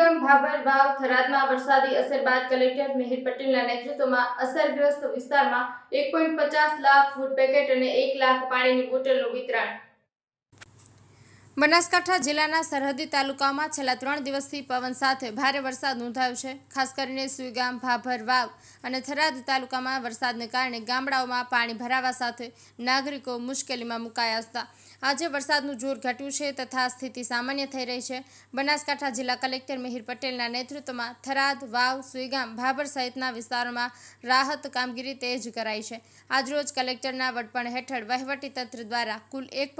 સુઈગામ ભાભર વાવ થરાદમાં વરસાદી અસર બાદ કલેક્ટર મિહિર પટેલના નેતૃત્વમાં અસરગ્રસ્ત વિસ્તારમાં એક લાખ ફૂડ પેકેટ અને એક લાખ પાણીની બોટલનું વિતરણ બનાસકાંઠા જિલ્લાના સરહદી તાલુકામાં છેલ્લા ત્રણ દિવસથી પવન સાથે ભારે વરસાદ નોંધાયો છે. ખાસ કરીને સુઈગામ, ભાભર, વાવ અને થરાદ તાલુકામાં વરસાદને કારણે ગામડાઓમાં પાણી ભરાવા સાથે નાગરિકો મુશ્કેલીમાં મુકાયા હતા. આજે વરસાદનું જોર ઘટ્યું છે તથા સ્થિતિ સામાન્ય થઈ રહી છે. બનાસકાંઠા જિલ્લા કલેક્ટર મિહિર પટેલના નેતૃત્વમાં થરાદ, વાવ, સુઈગામ, ભાભર સહિતના વિસ્તારોમાં રાહત કામગીરી તેજ કરાઈ છે. આજરોજ કલેક્ટરના વડપણ હેઠળ વહીવટીતંત્ર દ્વારા કુલ એક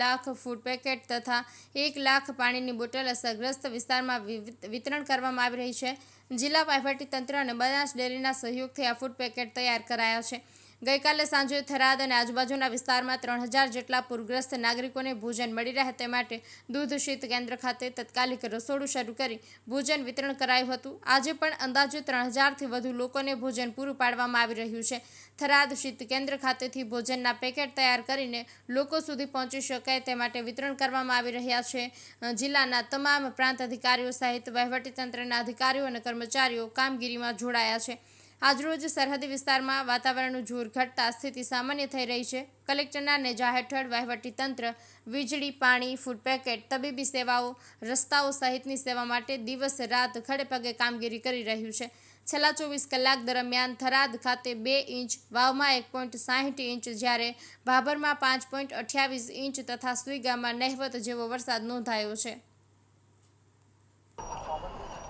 લાખ ફૂડ પેકેટ તથા એક લાખ પાણીની બોટલ અસરગ્રસ્ત વિસ્તારમાં વિતરણ કરવામાં આવી રહી છે. જિલ્લા વહીવટીતંત્ર અને બનાસ ડેરીના સહયોગથી આ ફૂડ પેકેટ તૈયાર કરાયા છે. ગઈકાલે સાંજે થરાદ અને આજુબાજુના વિસ્તારમાં ત્રણ હજાર જેટલા પૂરગ્રસ્ત નાગરિકોને ભોજન મળી રહે તે માટે દૂધ શીત કેન્દ્ર ખાતે તત્કાલિક રસોડું શરૂ કરી ભોજન વિતરણ કરાયું હતું. આજે પણ અંદાજે ત્રણ હજારથી વધુ લોકોને ભોજન પૂરું પાડવામાં આવી રહ્યું છે. થરાદ શીત કેન્દ્ર ખાતેથી ભોજનના પેકેટ તૈયાર કરીને લોકો સુધી પહોંચી શકાય તે માટે વિતરણ કરવામાં આવી રહ્યા છે. જિલ્લાના તમામ પ્રાંત અધિકારીઓ સહિત વહીવટીતંત્રના અધિકારીઓ અને કર્મચારીઓ કામગીરીમાં જોડાયા છે. આજરોજ સરહદી વિસ્તારમાં વાતાવરણનું જોર ઘટતા સ્થિતિ સામાન્ય થઈ રહી છે. કલેક્ટરના નેજા હેઠળ વહીવટીતંત્ર, વીજળી, પાણી, ફૂડ પેકેટ, તબીબી સેવાઓ, રસ્તાઓ સહિતની સેવા માટે દિવસ રાત ખડેપગે કામગીરી કરી રહ્યું છે. છેલ્લા ચોવીસ કલાક દરમિયાન થરાદ ખાતે બે ઇંચ, વાવમાં એક પોઈન્ટ સાહીઠ ઇંચ, જ્યારે ભાભરમાં પાંચ પોઈન્ટ અઠ્યાવીસ ઇંચ તથા સુઈગામાં નહેવત જેવો વરસાદ નોંધાયો છે.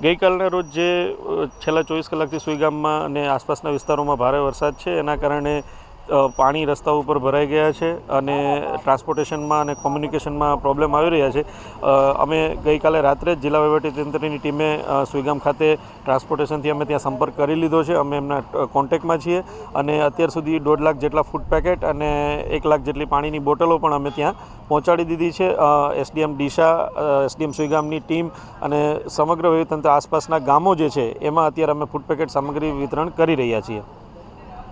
ગઈકાલના રોજ જે છેલ્લા ચોવીસ કલાકથી સુઈગામમાં અને આસપાસના વિસ્તારોમાં ભારે વરસાદ છે, એના કારણે પાણી રસ્તા ઉપર ભરાઈ ગયા છે અને ટ્રાન્સપોર્ટેશનમાં અને કોમ્યુનિકેશનમાં પ્રોબ્લેમ આવી રહ્યા છે. અમે ગઈકાલે રાત્રે જ જિલ્લા વહીવટીતંત્રની ટીમે સુઈગામ ખાતે ટ્રાન્સપોર્ટેશનથી અમે ત્યાં સંપર્ક કરી લીધો છે. અમે એમના કોન્ટેક્ટમાં છીએ અને અત્યાર સુધી દોઢ લાખ જેટલા ફૂડ પેકેટ અને એક લાખ જેટલી પાણીની બોટલો પણ અમે ત્યાં પહોંચાડી દીધી છે. એસડીએમ ડીશા એસડીએમ સુઈગામની ટીમ અને સમગ્ર વહીવટીતંત્ર આસપાસના ગામો જે છે, એમાં અત્યારે અમે ફૂડ પેકેટ સામગ્રી વિતરણ કરી રહ્યા છીએ.